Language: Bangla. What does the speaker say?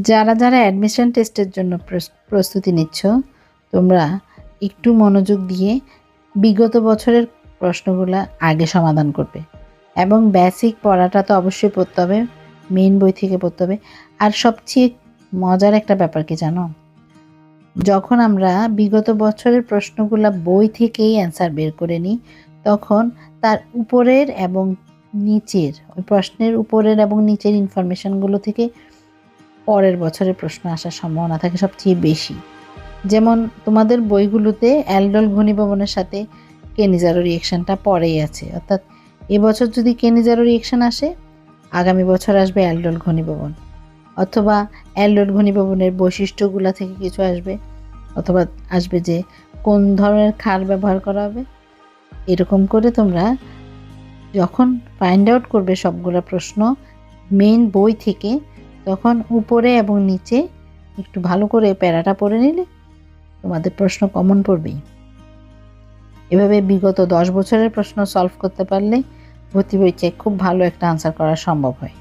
যারা যারা অ্যাডমিশন টেস্টের জন্য প্রস- প্রস্তুতি নিচ্ছ, তোমরা একটু মনোযোগ দিয়ে বিগত বছরের প্রশ্নগুলো আগে সমাধান করবে। এবং বেসিক পড়াটা তো অবশ্যই পড়তে হবে মেইন বই থেকে পড়তে হবে। আর সবচেয়ে মজার একটা ব্যাপার কি জানো? যখন আমরা বিগত বছরের প্রশ্নগুলো বই থেকেই অ্যান্সার বের করে নিই, তখন তার উপরের এবং নিচের, ওই প্রশ্নের উপরের এবং নিচের ইনফরমেশনগুলো থেকে পরের বছরের প্রশ্ন আসার সম্ভাবনা থাকে সবচেয়ে বেশি। যেমন, তোমাদের বইগুলোতে অ্যালডল ঘনীভবনের সাথে কেনিজারো রিয়েকশনটা পরেই আছে। অর্থাৎ এবছর যদি কেনিজারো রিয়েকশন আসে, আগামী বছর আসবে অ্যালডল ঘনীভবন। অথবা অ্যালডল ঘনীভবনের বৈশিষ্ট্যগুলো থেকে কিছু আসবে, অথবা আসবে যে কোন ধরনের ক্ষার ব্যবহার করা হবে। এরকম করে তোমরা যখন ফাইন্ড আউট করবে সবগুলো প্রশ্ন মেইন বই থেকে তখন উপরে এবং নিচে একটু ভালো করে প্যারাটা পরে নিলে তোমাদের প্রশ্ন কমন পড়বেই। এভাবে বিগত দশ বছরের প্রশ্ন সলভ করতে পারলে ভর্তি পরীক্ষায় খুব ভালো একটা আনসার করা সম্ভব হয়।